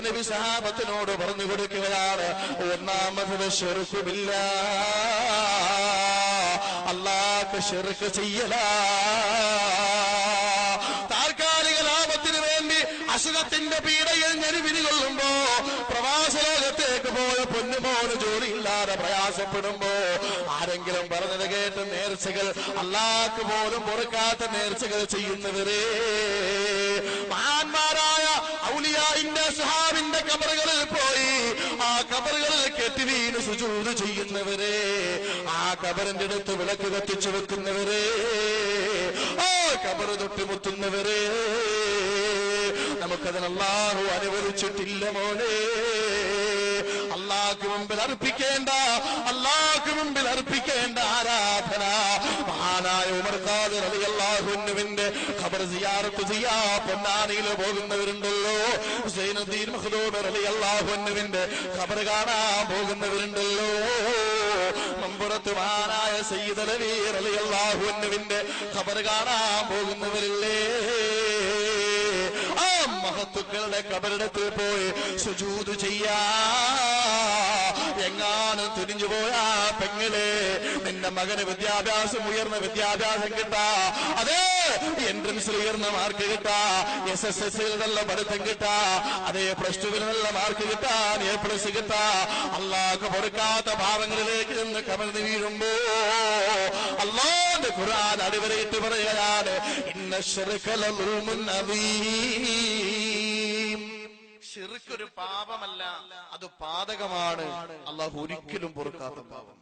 നബി സഹാബത്തിനോട് പറഞ്ഞു കൊടുക്കുകയാണ് ഒന്നാമത് ഷെറുക്കുമില്ല അള്ളാഹ് ഷെറുക്ക് ചെയ്യല. താൽക്കാലിക ലാഭത്തിന് വേണ്ടി അസുഖത്തിന്റെ പീഡയിൽ ഞെരുവിന് കൊള്ളുമ്പോ പ്രവാസ ലോകത്തേക്ക് പോയ പൊന്നുമോന് ജോലിയില്ലാതെ പ്രയാസപ്പെടുമ്പോ ആരെങ്കിലും പറഞ്ഞത് കേട്ട് നേർച്ചകൾ അള്ളാഹ് പോലും പൊറുക്കാത്ത നേർച്ചകൾ ചെയ്യുന്നവരെ മഹാന്മാരായ ഔലിയായിന്റെ സുഹാബിന്റെ കബറുകളിൽ പോയി ആ കെട്ടി വീണ് സുജൂത് ചെയ്യുന്നവരെ ആ കബറിന്റെ അടുത്ത് വിളക്ക് കത്തിച്ചു വെക്കുന്നവരെ ആ കബറ് തൊട്ടുമുത്തുന്നവരെ നമുക്കതിനല്ലാഹു അനുവദിച്ചിട്ടില്ല മോനെ. അള്ളാഹ്ക്ക് മുമ്പിൽ അർപ്പിക്കേണ്ട അള്ളാഹ്ക്ക് മുമ്പിൽ അർപ്പിക്കേണ്ട ആരാധന മഹാനായ ഉമർ ഖാദിർ റളിയല്ലാഹുവിന്റെ ഖബർ സിയാറത്ത് ചെയ്യാ പൊന്നാനിയിൽ പോകുന്നവരുണ്ടല്ലോ. ഹുസൈനുദ്ദീൻ മഖ്ദൂമ റളിയല്ലാഹു അൻഹുവിന്റെ ഖബർ കാണാൻ പോകുന്നവരുണ്ടല്ലോ. മമ്പുറത്ത് മഹാനായ സയ്യിദ് അലവി റളിയല്ലാഹുവിന്റെ ഖബർ കാണാൻ പോകുന്നവരില്ലേ? ആ മഹത്തുക്കളുടെ കബറിടത്തിൽ പോയി സുജൂദ് ചെയ്യാ. പോയാ പെങ്ങളെ. നിന്റെ മകന് വിദ്യാഭ്യാസം ഉയർന്ന വിദ്യാഭ്യാസം കിട്ടാ. അതെ എൻട്രൻസിൽ ഉയർന്ന മാർക്ക് കിട്ടാ. എസ് എസ് എസ് നല്ല പഠിത്തം കിട്ടാ. അതേ പ്ലസ് ടുവിൽ നല്ല മാർക്ക് കിട്ടാൻ എ പ്ലസ് കിട്ടാ. അള്ളാഹ് പൊറുക്കാത്ത ഭാവങ്ങളിലേക്ക് നിന്ന് കമർന്ന് വീഴുമ്പോ അള്ളാന്റെ ഖുർആൻ അടിവരയിട്ട് പറയാനാണ് ഇന്ന ളുൽമുൻ അദീം ഷിർക്കൊരു പാപമല്ല അത് പാതകമാണ്. അള്ളാഹു ഒരിക്കലും പൊറുക്കാത്ത പാപം.